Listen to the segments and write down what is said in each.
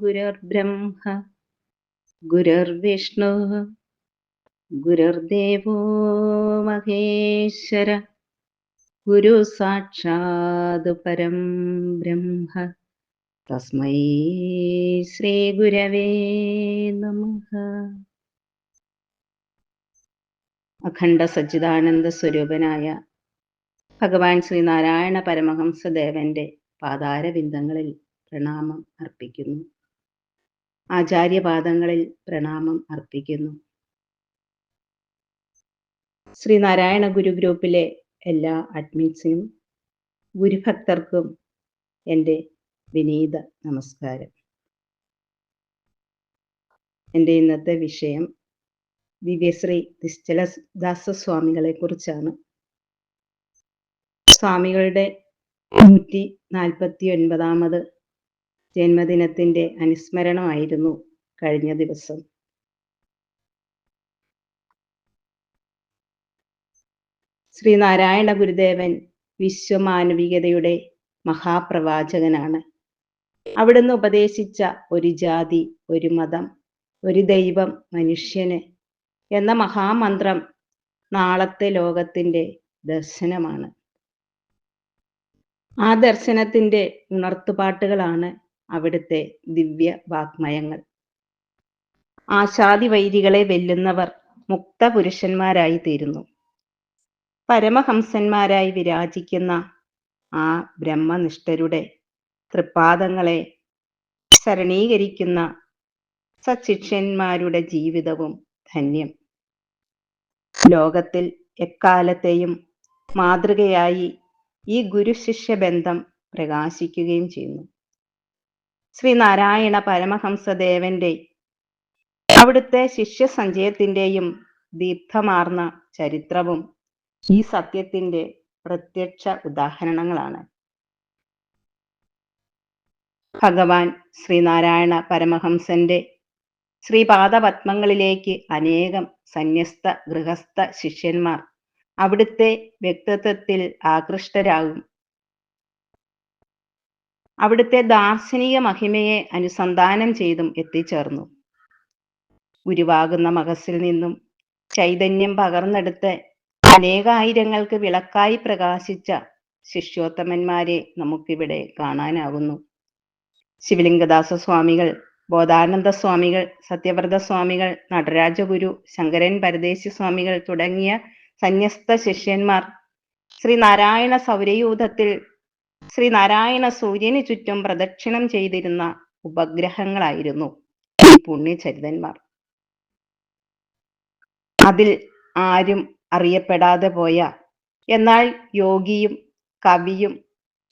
गुरुर्ब्रह्म गुरुर्विष्णुः गुरुर्देवो महेश्वर गुरु साक्षात् परं ब्रह्म തസ്മൈ ശ്രീ ഗുരവേ നമഃ അഖണ്ഡ സച്ചിദാനന്ദ സ്വരൂപനായ ഭഗവാൻ ശ്രീനാരായണ പരമഹംസദേവന്റെ പാതാരബിന്ദങ്ങളിൽ പ്രണാമം അർപ്പിക്കുന്നു ആചാര്യപാദങ്ങളിൽ പ്രണാമം അർപ്പിക്കുന്നു. ശ്രീനാരായണ ഗുരു ഗ്രൂപ്പിലെ എല്ലാ അഡ്മിറ്റ്സിനും ഗുരുഭക്തർക്കും എന്റെ വിനീത നമസ്കാരം. എന്റെ ഇന്നത്തെ വിഷയം ദിവ്യശ്രീ നിശ്ചല ദാസസ്വാമികളെ കുറിച്ചാണ് സ്വാമികളുടെ നൂറ്റി നാൽപ്പത്തി ഒൻപതാമത് ജന്മദിനത്തിന്റെ അനുസ്മരണമായിരുന്നു കഴിഞ്ഞ ദിവസം. ശ്രീനാരായണ ഗുരുദേവൻ വിശ്വമാനവികതയുടെ മഹാപ്രവാചകനാണ്. അവിടുന്ന് ഉപദേശിച്ച ഒരു ജാതി ഒരു മതം ഒരു ദൈവം മനുഷ്യന് എന്ന മഹാമന്ത്രം നാളത്തെ ലോകത്തിന്റെ ദർശനമാണ്. ആ ദർശനത്തിന്റെ ഉണർത്തുപാട്ടുകളാണ് അവിടുത്തെ ദിവ്യ വാഗ്മയങ്ങൾ ആശാദി വൈരികളെ വെല്ലുന്നവർ മുക്ത പുരുഷന്മാരായി തീരുന്നു. പരമഹംസന്മാരായി വിരാജിക്കുന്ന ആ ബ്രഹ്മനിഷ്ഠരുടെ തൃപ്പാദങ്ങളെ ശരണീകരിക്കുന്ന സശിഷ്യന്മാരുടെ ജീവിതവും ധന്യം. ലോകത്തിൽ എക്കാലത്തെയും മാതൃകയായി ഈ ഗുരുശിഷ്യ ബന്ധം പ്രകാശിക്കുകയും ചെയ്യുന്നു. ശ്രീനാരായണ പരമഹംസദേവന്റെ അവിടുത്തെ ശിഷ്യ ശിഷ്യസഞ്ചയത്തിന്റെയും ദീപ്തമാർന്ന ചരിത്രവും ഈ സത്യത്തിന്റെ പ്രത്യക്ഷ ഉദാഹരണങ്ങളാണ്. ഭഗവാൻ ശ്രീനാരായണ പരമഹംസന്റെ ശ്രീപാദപത്മങ്ങളിലേക്ക് അനേകം സന്യസ്ത ഗൃഹസ്ഥ ശിഷ്യന്മാർ അവിടുത്തെ വ്യക്തിത്വത്തിൽ ആകൃഷ്ടരാകും. അവിടുത്തെ ദാർശനിക മഹിമയെ അനുസന്ധാനം ചെയ്തും എത്തിച്ചേർന്നു. ഉരുവാകുന്ന മകസിൽ നിന്നും ചൈതന്യം പകർന്നെടുത്ത് അനേകായിരങ്ങൾക്ക് വിളക്കായി പ്രകാശിച്ച ശിഷ്യോത്തമന്മാരെ നമുക്കിവിടെ കാണാനാകുന്നു. ശിവലിംഗദാസ സ്വാമികൾ ബോധാനന്ദ സ്വാമികൾ സത്യവ്രത സ്വാമികൾ നടരാജഗുരു ശങ്കരൻ പരദേശി സ്വാമികൾ തുടങ്ങിയ സന്യസ്ത ശിഷ്യന്മാർ ശ്രീനാരായണ സൗരയൂഥത്തിൽ ശ്രീനാരായണ സൂര്യന് ചുറ്റും പ്രദക്ഷിണം ചെയ്തിരുന്ന ഉപഗ്രഹങ്ങളായിരുന്നു ഈ പുണ്യചരിതന്മാർ. അതിൽ ആരും അറിയപ്പെടാതെ പോയ എന്നാൽ യോഗിയും കവിയും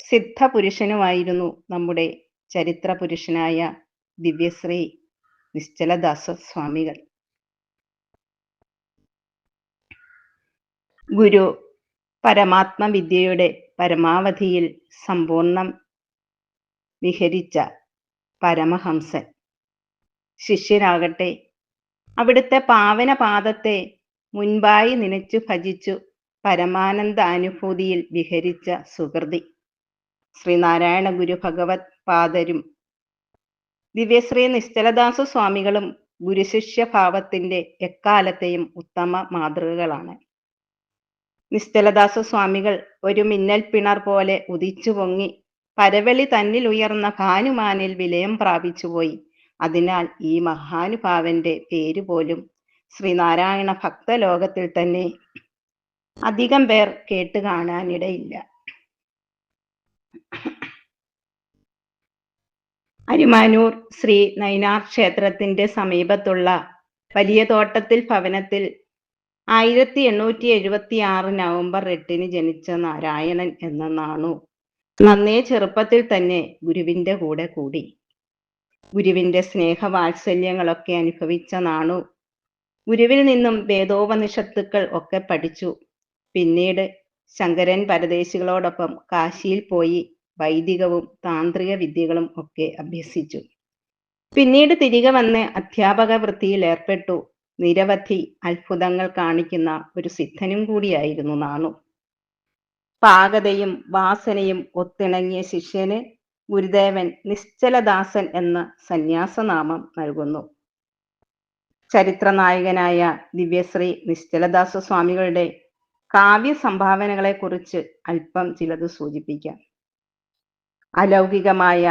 സിദ്ധപുരുഷനുമായിരുന്നു നമ്മുടെ ചരിത്ര പുരുഷനായ ദിവ്യശ്രീ നിശ്ചലദാസ സ്വാമികൾ ഗുരു പരമാത്മവിദ്യയുടെ പരമാവധിയിൽ സമ്പൂർണം വിഹരിച്ച പരമഹംസൻ. ശിഷ്യനാകട്ടെ അവിടുത്തെ പാവനപാദത്തെ മുൻപായി നനച്ചു ഭജിച്ചു പരമാനന്ദ അനുഭൂതിയിൽ വിഹരിച്ച സുഹൃതി. ശ്രീനാരായണ ഗുരു ഭഗവത് പാദരും ദിവ്യശ്രീ നിശ്ചലദാസ സ്വാമികളും ഗുരുശിഷ്യ ഭാവത്തിന്റെ എക്കാലത്തെയും ഉത്തമ മാതൃകകളാണ്. നിശ്ചലദാസ സ്വാമികൾ ഒരു മിന്നൽ പിണർ പോലെ ഉദിച്ചു പൊങ്ങി പരവളി തന്നിൽ ഉയർന്ന ഭാനുമാനിൽ വിലയം പ്രാപിച്ചുപോയി അതിനാൽ ഈ മഹാനുഭാവന്റെ പേര് പോലും ശ്രീനാരായണ ഭക്തലോകത്തിൽ തന്നെ അധികം പേർ കേട്ട് കാണാനിടയില്ല. അരിമാനൂർ ശ്രീ നൈനാർ ക്ഷേത്രത്തിന്റെ സമീപത്തുള്ള വലിയ തോട്ടത്തിൽ ഭവനത്തിൽ ആയിരത്തി എണ്ണൂറ്റി എഴുപത്തി ആറ് നവംബർ എട്ടിന് ജനിച്ച നാരായണൻ എന്ന നാണു. നന്നേ ചെറുപ്പത്തിൽ തന്നെ ഗുരുവിന്റെ കൂടെ കൂടി. ഗുരുവിന്റെ സ്നേഹവാത്സല്യങ്ങളൊക്കെ അനുഭവിച്ച നാണു. ഗുരുവിൽ നിന്നും വേദോപനിഷത്തുക്കൾ ഒക്കെ പഠിച്ചു. പിന്നീട് ശങ്കരൻ പരദേശികളോടൊപ്പം കാശിയിൽ പോയി വൈദികവും താന്ത്രിക വിദ്യകളും ഒക്കെ അഭ്യസിച്ചു. പിന്നീട് തിരികെ വന്ന് അധ്യാപക വൃത്തിയിൽ ഏർപ്പെട്ടു. നിരവധി അത്ഭുതങ്ങൾ കാണിക്കുന്ന ഒരു സിദ്ധനും കൂടിയായിരുന്നു നാണു. പാകതയും വാസനയും ഒത്തിണങ്ങിയ ശിഷ്യന് ഗുരുദേവൻ നിശ്ചലദാസൻ എന്ന സന്യാസനാമം നൽകുന്നു. ചരിത്രനായകനായ ദിവ്യശ്രീ നിശ്ചലദാസ സ്വാമികളുടെ കാവ്യ സംഭാവനകളെക്കുറിച്ച് അല്പം ചിലത് സൂചിപ്പിക്കാം. അലൗകികമായ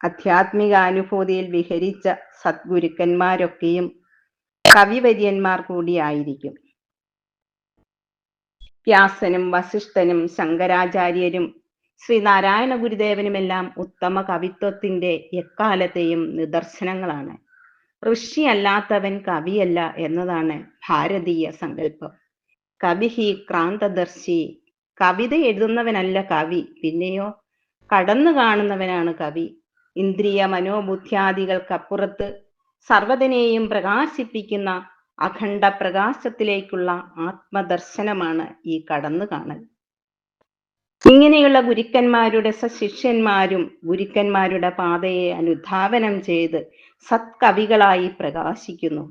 ആധ്യാത്മിക അനുഭൂതിയിൽ വിഹരിച്ച സദ്ഗുരുക്കന്മാരൊക്കെയും കവിവര്യന്മാർ കൂടിയായിരിക്കും വ്യാസനും വസിഷ്ഠനും ശങ്കരാചാര്യരും ശ്രീനാരായണ ഗുരുദേവനുമെല്ലാം ഉത്തമ കവിത്വത്തിന്റെ എക്കാലത്തെയും നിദർശനങ്ങളാണ്. ഋഷിയല്ലാത്തവൻ കവിയല്ല എന്നതാണ് ഭാരതീയ സങ്കല്പം. കവിഹി ക്രാന്തദർശി കവിത എഴുതുന്നവനല്ല കവി പിന്നെയോ കടന്നു കാണുന്നവനാണ് കവി. ഇന്ദ്രിയ മനോബുദ്ധ്യാദികൾക്കപ്പുറത്ത് സർവതിനെയും പ്രകാശിപ്പിക്കുന്ന അഖണ്ഡ പ്രകാശത്തിലേക്കുള്ള ആത്മദർശനമാണ് ഈ കടന്നു കാണൽ. ഇങ്ങനെയുള്ള ഗുരുക്കന്മാരുടെ സശിഷ്യന്മാരും ഗുരുക്കന്മാരുടെ പാതയെ അനുധാവനം ചെയ്ത് സത്കവികളായി പ്രകാശിക്കുന്നു.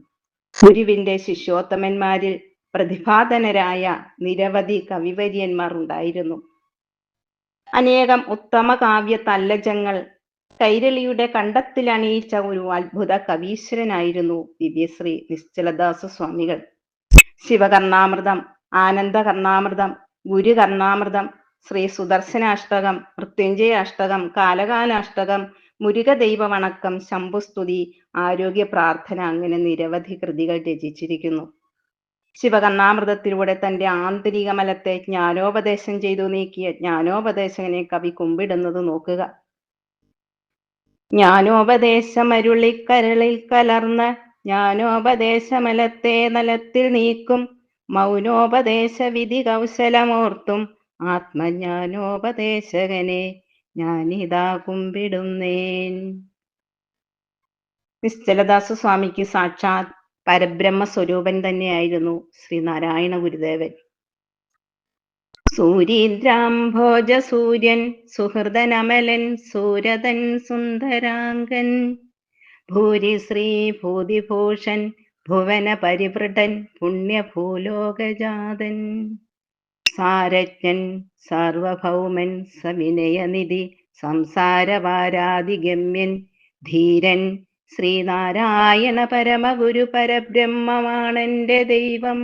ഗുരുവിന്റെ ശിഷ്യോത്തമന്മാരിൽ പ്രതിഭാതനരായ നിരവധി കവിവര്യന്മാർ ഉണ്ടായിരുന്നു. അനേകം ഉത്തമ കാവ്യ തല്ലജങ്ങൾ കൈരളിയുടെ കണ്ടത്തിൽ അണിയിച്ച ഒരു അത്ഭുത കവീശ്വരനായിരുന്നു ദിവ്യശ്രീ നിശ്ചലദാസ സ്വാമികൾ. ശിവകർണാമൃതം ആനന്ദ കർണാമൃതം ഗുരു ഗുരുകർണാമൃതം ശ്രീ സുദർശനാഷ്ടകം മൃത്യുഞ്ജയ അഷ്ടകം കാലകാലാഷ്ടകം മുരുക ദൈവവണക്കം ശംഭുസ്തുതി ആരോഗ്യ പ്രാർത്ഥന അങ്ങനെ നിരവധി കൃതികൾ രചിച്ചിരിക്കുന്നു. ശിവകർണാമൃതത്തിലൂടെ തന്റെ ആന്തരിക മലത്തെ ജ്ഞാനോപദേശം ചെയ്തു നീക്കിയ ജ്ഞാനോപദേശകനെ കവി കുമ്പിടുന്നത് നോക്കുക. ജ്ഞാനോപദേശമരുളിക്കരളിൽ കലർന്ന ജ്ഞാനോപദേശമലത്തെ നലത്തിൽ നീക്കും. മൗനോപദേശ വിധി കൗശലമോർത്തും ആത്മജ്ഞാനോപദേശകനെ ഞാനിതാ കുമ്പിടുന്നേൻ. നിശ്ചലദാസ സ്വാമിക്ക് സാക്ഷാത് പരബ്രഹ്മ സ്വരൂപൻ തന്നെയായിരുന്നു ശ്രീനാരായണ ഗുരുദേവൻ. സൂരീന്ദ്രാംഭോജ സൂര്യൻ സുഹൃദനമലൻ സൂരതൻ സുന്ദരാംഗൻ. ഭൂരിശ്രീ ഭൂതിഭൂഷൻ ഭുവന പരിവൃടൻ പുണ്യഭൂലോകജാതൻ. സാരജ്ഞൻ സാർവഭൗമൻ സവിനയനിധി സംസാരവാരാതിഗമ്യൻ ധീരൻ ശ്രീനാരായണ പരമഗുരു പരബ്രഹ്മമാണെന്റെ ദൈവം.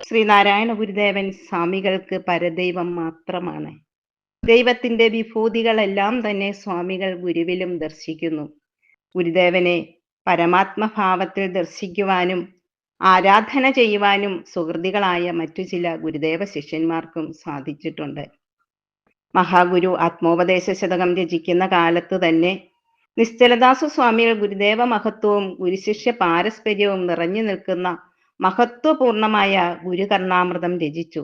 ശ്രീനാരായണ ഗുരുദേവൻ സ്വാമികൾക്ക് പരദൈവം മാത്രമാണ്. ദൈവത്തിന്റെ വിഭൂതികളെല്ലാം തന്നെ സ്വാമികൾ ഗുരുവിലും ദർശിക്കുന്നു. ഗുരുദേവനെ പരമാത്മഭാവത്തിൽ ദർശിക്കുവാനും ആരാധന ചെയ്യുവാനും സുഹൃതികളായ മറ്റു ചില ഗുരുദേവ ശിഷ്യന്മാർക്കും സാധിച്ചിട്ടുണ്ട്. മഹാഗുരു ആത്മോപദേശ ശതകം രചിക്കുന്ന കാലത്ത് തന്നെ നിശ്ചലദാസ സ്വാമികൾ ഗുരുദേവ മഹത്വവും ഗുരുശിഷ്യ പാരസ്പര്യവും നിറഞ്ഞു നിൽക്കുന്ന മഹത്വപൂർണമായ ഗുരുകർണാമൃതം രചിച്ചു.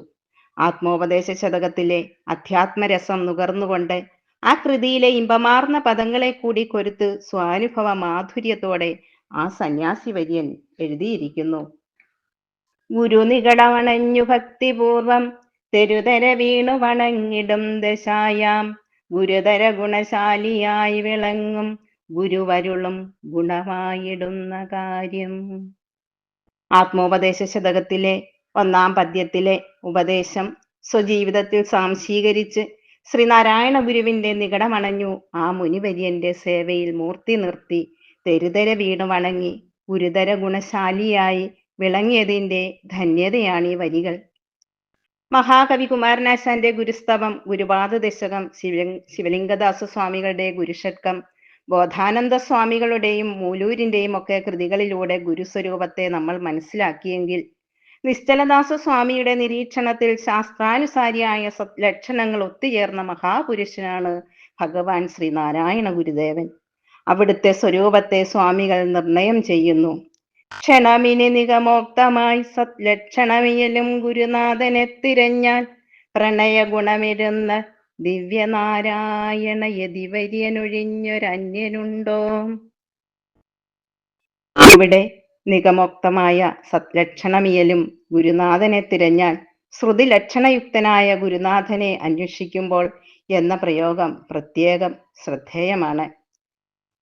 ആത്മോപദേശ ശതകത്തിലെ അധ്യാത്മരസം നുകർന്നുകൊണ്ട് ആ കൃതിയിലെ ഇമ്പമാർന്ന പദങ്ങളെ കൂടി കൊരുത്ത് സ്വാനുഭവ മാധുര്യത്തോടെ ആ സന്യാസി വര്യൻ എഴുതിയിരിക്കുന്നു. ഗുരു നികടവണഞ്ഞു ഭക്തിപൂർവം തെരുതര വീണു വണങ്ങിടും ദശായാം. ഗുരുതര ഗുണശാലിയായി വിളങ്ങും ഗുരുവരുളും ഗുണമായിടുന്ന കാര്യം. ആത്മോപദേശ ശതകത്തിലെ ഒന്നാം പദ്യത്തിലെ ഉപദേശം സ്വജീവിതത്തിൽ സാംശീകരിച്ച് ശ്രീനാരായണ ഗുരുവിന്റെ നികടമണഞ്ഞു ആ മുനിവര്യന്റെ സേവയിൽ മൂർത്തി നിർത്തി തെരുതര വീണു വണങ്ങി ഗുരുതര ഗുണശാലിയായി വിളങ്ങിയതിന്റെ ധന്യതയാണ് ഈ വരികൾ. മഹാകവി കുമാരനാശാന്റെ ഗുരുസ്തവം ഗുരുപാദ ദശകം ശിവ ശിവലിംഗദാസ സ്വാമികളുടെ ഗുരുഷട്കം ബോധാനന്ദ സ്വാമികളുടെയും മൂലൂരിന്റെയും ഒക്കെ കൃതികളിലൂടെ ഗുരുസ്വരൂപത്തെ നമ്മൾ മനസ്സിലാക്കിയെങ്കിൽ നിശ്ചലദാസ സ്വാമിയുടെ നിരീക്ഷണത്തിൽ ശാസ്ത്രാനുസാരിയായ ലക്ഷണങ്ങൾ ഒത്തുചേർന്ന മഹാപുരുഷനാണ് ഭഗവാൻ ശ്രീനാരായണ ഗുരുദേവൻ. അവിടുത്തെ സ്വരൂപത്തെ സ്വാമികൾ നിർണയം ചെയ്യുന്നു. ക്ഷണമിനി നിഗമോക്തമായി സത്ലക്ഷണമിയലും ഗുരുനാഥനെ തിരഞ്ഞാൽ പ്രണയ ദിവ്യനാരായണ യതിവര്യനൊഴിഞ്ഞൊരന്യനുണ്ടോ? ഇവിടെ നിഗമോക്തമായ സത്ലക്ഷണമിയലും ഗുരുനാഥനെ തിരഞ്ഞാൽ ശ്രുതി ലക്ഷണയുക്തനായ ഗുരുനാഥനെ അന്വേഷിക്കുമ്പോൾ എന്ന പ്രയോഗം പ്രത്യേകം ശ്രദ്ധേയമാണ്.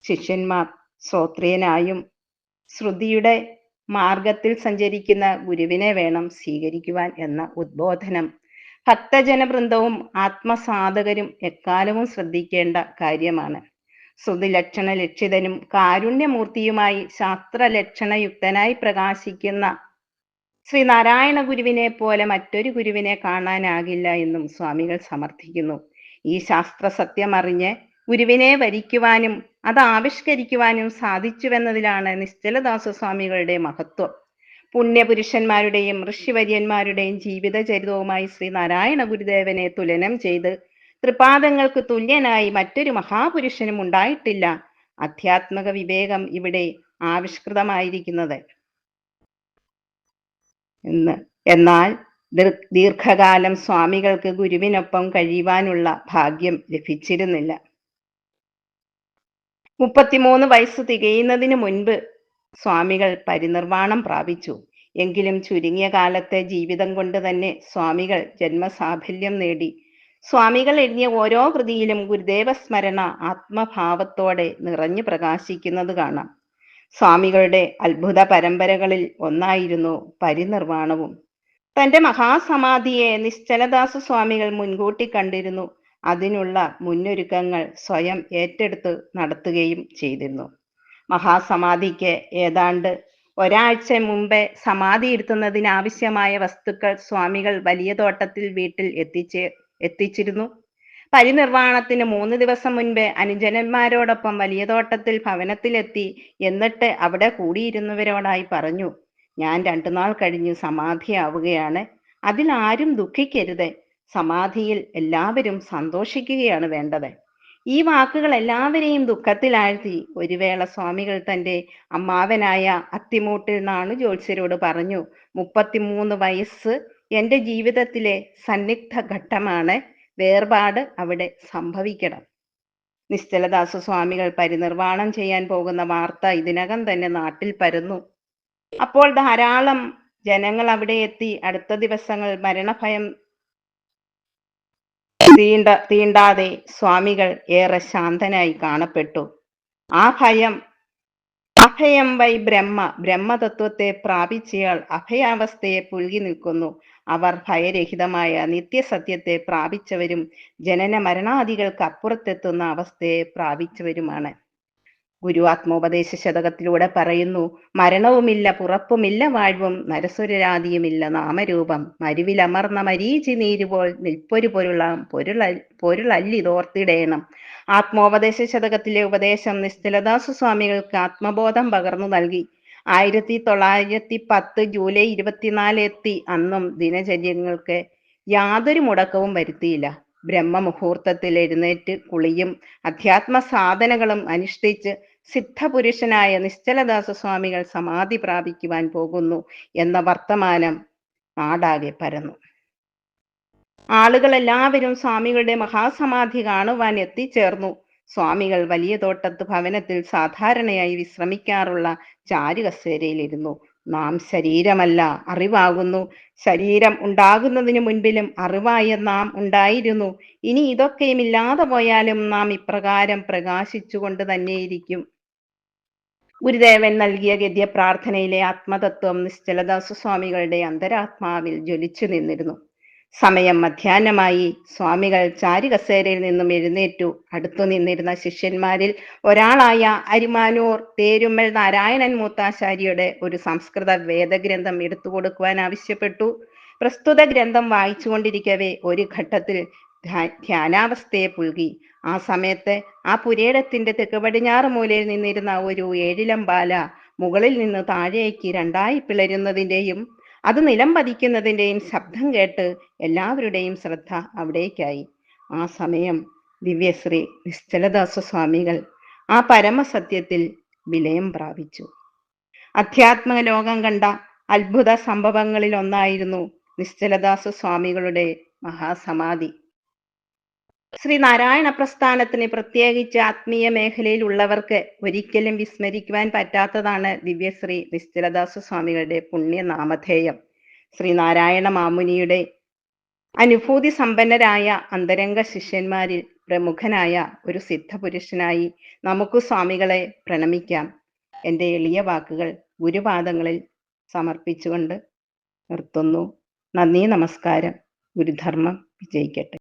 ശിഷ്യന്മാർ ശ്രോത്രിയനായും ശ്രുതിയുടെ മാർഗത്തിൽ സഞ്ചരിക്കുന്ന ഗുരുവിനെ വേണം സ്വീകരിക്കുവാൻ എന്ന ഉദ്ബോധനം ഭക്തജനവൃന്ദവും ആത്മസാധകരും എക്കാലവും ശ്രദ്ധിക്കേണ്ട കാര്യമാണ്. ശ്രുതിലക്ഷണ ലക്ഷിതനും കാരുണ്യമൂർത്തിയുമായി ശാസ്ത്രലക്ഷണയുക്തനായി പ്രകാശിക്കുന്ന ശ്രീനാരായണ ഗുരുവിനെ പോലെ മറ്റൊരു ഗുരുവിനെ കാണാനാകില്ല എന്നും സ്വാമികൾ സമർത്ഥിക്കുന്നു. ഈ ശാസ്ത്ര സത്യം അറിഞ്ഞ് ഗുരുവിനെ വരിക്കുവാനും അത് ആവിഷ്കരിക്കുവാനും സാധിച്ചുവെന്നതിലാണ് നിശ്ചലദാസ സ്വാമികളുടെ മഹത്വം. പുണ്യപുരുഷന്മാരുടെയും ഋഷിവര്യന്മാരുടെയും ജീവിതചരിതവുമായി ശ്രീ നാരായണ ഗുരുദേവനെ തുലനം ചെയ്ത് ത്രിപാദങ്ങൾക്ക് തുല്യനായി മറ്റൊരു മഹാപുരുഷനും ഉണ്ടായിട്ടില്ല. അധ്യാത്മക വിവേകം ഇവിടെ ആവിഷ്കൃതമായിരിക്കുന്നത്. എന്ന്. എന്നാൽ ദീർഘകാലം സ്വാമികൾക്ക് ഗുരുവിനൊപ്പം കഴിയുവാനുള്ള ഭാഗ്യം ലഭിച്ചിരുന്നില്ല. മുപ്പത്തിമൂന്ന് വയസ്സ് തികയുന്നതിന് മുൻപ് സ്വാമികൾ പരിനിർവാണം പ്രാപിച്ചു. എങ്കിലും ചുരുങ്ങിയ കാലത്തെ ജീവിതം കൊണ്ട് തന്നെ സ്വാമികൾ ജന്മസാഫല്യം നേടി. സ്വാമികൾ എഴുതിയ ഓരോ കൃതിയിലും ഗുരുദേവ സ്മരണ ആത്മഭാവത്തോടെ നിറഞ്ഞു പ്രകാശിക്കുന്നത് കാണാം. സ്വാമികളുടെ അത്ഭുത പരമ്പരകളിൽ ഒന്നായിരുന്നു പരിനിർവാണവും. തന്റെ മഹാസമാധിയെ നിശ്ചലദാസ സ്വാമികൾ മുൻകൂട്ടി കണ്ടിരുന്നു. അതിനുള്ള മുന്നൊരുക്കങ്ങൾ സ്വയം ഏറ്റെടുത്ത് നടത്തുകയും ചെയ്തിരുന്നു. മഹാസമാധിക്ക് ഏതാണ്ട് ഒരാഴ്ച മുമ്പേ സമാധി ഇരുത്തുന്നതിന് ആവശ്യമായ വസ്തുക്കൾ സ്വാമികൾ വലിയ തോട്ടത്തിൽ വീട്ടിൽ എത്തിച്ച് എത്തിച്ചിരുന്നു. പരിനിർവാണത്തിന് മൂന്ന് ദിവസം മുൻപേ അനുജനന്മാരോടൊപ്പം വലിയ തോട്ടത്തിൽ ഭവനത്തിലെത്തി എന്നിട്ട് അവിടെ കൂടിയിരുന്നവരോടായി പറഞ്ഞു ഞാൻ രണ്ടു നാൾ കഴിഞ്ഞ് സമാധിയാവുകയാണ്. അതിൽ ആരും ദുഃഖിക്കരുത്. സമാധിയിൽ എല്ലാവരും സന്തോഷിക്കുകയാണ് വേണ്ടത്. ഈ വാക്കുകൾ എല്ലാവരെയും ദുഃഖത്തിലാഴ്ത്തി. ഒരു വേള സ്വാമികൾ തന്റെ അമ്മാവനായ അത്തിമൂട്ടിൽ നാണു ജ്യോത്സ്യരോട് പറഞ്ഞു മുപ്പത്തിമൂന്ന് വയസ്സ് എന്റെ ജീവിതത്തിലെ സന്നിഗ്ധ ഘട്ടമാണ്. വേർപാട് അവിടെ സംഭവിക്കണം. നിശ്ചലദാസ സ്വാമികൾ പരിനിർവാണം ചെയ്യാൻ പോകുന്ന വാർത്ത ഇതിനകം തന്നെ നാട്ടിൽ പരന്നു. അപ്പോൾ ധാരാളം ജനങ്ങൾ അവിടെ എത്തി. അടുത്ത ദിവസങ്ങൾ മരണഭയം തീണ്ട തീണ്ടാതെ സ്വാമികൾ ഏറെ ശാന്തനായി കാണപ്പെട്ടു. ആ ഭയം അഭയം വൈ ബ്രഹ്മ ബ്രഹ്മതത്വത്തെ പ്രാപിച്ചയാൾ അഭയാവസ്ഥയെ പുൽകി നിൽക്കുന്നു. അവർ ഭയരഹിതമായ നിത്യസത്യത്തെ പ്രാപിച്ചവരും ജനന മരണാദികൾക്ക് അപ്പുറത്തെത്തുന്ന അവസ്ഥയെ പ്രാപിച്ചവരുമാണ്. ഗുരു ആത്മോപദേശ ശതകത്തിലൂടെ പറയുന്നു മരണവുമില്ല പുറപ്പുമില്ല വാഴ്വും നരസുരരാതിയുമില്ല നാമരൂപം മരുവിലമർന്ന മരീചി നീരുപോൽ നിൽപ്പൊരു പൊരുളാം പൊരുള പൊരുളല്ലിതോർത്തിടേണം ആത്മോപദേശ ശതകത്തിലെ ഉപദേശം നിശ്ചലദാസ സ്വാമികൾക്ക് ആത്മബോധം പകർന്നു നൽകി. ആയിരത്തി തൊള്ളായിരത്തി പത്ത് ജൂലൈ ഇരുപത്തിനാല് എത്തി. അന്നും ദിനചര്യങ്ങൾക്ക് യാതൊരു മുടക്കവും വരുത്തിയില്ല. ബ്രഹ്മമുഹൂർത്തത്തിൽ എഴുന്നേറ്റ് കുളിയും അധ്യാത്മ സാധനങ്ങളും അനുഷ്ഠിച്ച് സിദ്ധപുരുഷനായ നിശ്ചലദാസ സ്വാമികൾ സമാധി പ്രാപിക്കുവാൻ പോകുന്നു എന്ന വർത്തമാനം നാടാകെ പരന്നു. ആളുകൾ എല്ലാവരും സ്വാമികളുടെ മഹാസമാധി കാണുവാൻ എത്തിച്ചേർന്നു. സ്വാമികൾ വലിയ തോട്ടത്ത് ഭവനത്തിൽ സാധാരണയായി വിശ്രമിക്കാറുള്ള ചാരുകസേരയിലിരുന്നു. നാം ശരീരമല്ല അറിവാകുന്നു. ശരീരം ഉണ്ടാകുന്നതിന് മുൻപിലും അറിവായ നാം ഉണ്ടായിരുന്നു. ഇനി ഇതൊക്കെയും ഇല്ലാതെ പോയാലും നാം ഇപ്രകാരം പ്രകാശിച്ചുകൊണ്ട് തന്നെയിരിക്കും. ഗുരുദേവൻ നൽകിയ ഗദ്യ പ്രാർത്ഥനയിലെ ആത്മതത്വം നിശ്ചലദാസ സ്വാമികളുടെ അന്തരാത്മാവിൽ ജ്വലിച്ചു നിന്നിരുന്നു. സമയം മധ്യാഹ്നമായി സ്വാമികൾ ചാരുകസേരയിൽ നിന്നും എഴുന്നേറ്റു. അടുത്തു നിന്നിരുന്ന ശിഷ്യന്മാരിൽ ഒരാളായ അരിമാനൂർ തേരുമ്മൽ നാരായണൻ മൂത്താശാരിയുടെ ഒരു സംസ്കൃത വേദഗ്രന്ഥം എടുത്തു കൊടുക്കുവാൻ ആവശ്യപ്പെട്ടു. പ്രസ്തുത ഗ്രന്ഥം വായിച്ചുകൊണ്ടിരിക്കവേ ഒരു ഘട്ടത്തിൽ ധ്യാനാവസ്ഥയെ പുൽകി. ആ സമയത്ത് ആ പുരേടത്തിന്റെ തെക്ക് പടിഞ്ഞാറ് മൂലയിൽ നിന്നിരുന്ന ഒരു ഏഴിലം ബാല മുകളിൽ നിന്ന് താഴേക്ക് രണ്ടായി പിളരുന്നതിന്റെയും അത് നിലം പതിക്കുന്നതിന്റെയും ശബ്ദം കേട്ട് എല്ലാവരുടെയും ശ്രദ്ധ അവിടേക്കായി. ആ സമയം ദിവ്യശ്രീ നിശ്ചലദാസ സ്വാമികൾ ആ പരമസത്യത്തിൽ വിലയം പ്രാപിച്ചു. അധ്യാത്മ ലോകം കണ്ട അത്ഭുത സംഭവങ്ങളിൽ ഒന്നായിരുന്നു നിശ്ചലദാസ സ്വാമികളുടെ മഹാസമാധി. ശ്രീ നാരായണ പ്രസ്ഥാനത്തിന് പ്രത്യേകിച്ച് ആത്മീയ മേഖലയിൽ ഉള്ളവർക്ക് ഒരിക്കലും വിസ്മരിക്കുവാൻ പറ്റാത്തതാണ് ദിവ്യശ്രീ നിശ്ചലദാസ സ്വാമികളുടെ പുണ്യനാമധേയം. ശ്രീ നാരായണ മാമുനിയുടെ അനുഭൂതി സമ്പന്നരായ അന്തരംഗ ശിഷ്യന്മാരിൽ പ്രമുഖനായ ഒരു സിദ്ധപുരുഷനായി നമുക്ക് സ്വാമികളെ പ്രണമിക്കാം. എന്റെ എളിയ വാക്കുകൾ ഗുരുപാദങ്ങളിൽ സമർപ്പിച്ചുകൊണ്ട് നിർത്തുന്നു. നന്ദി നമസ്കാരം. ഗുരുധർമ്മം വിജയിക്കട്ടെ.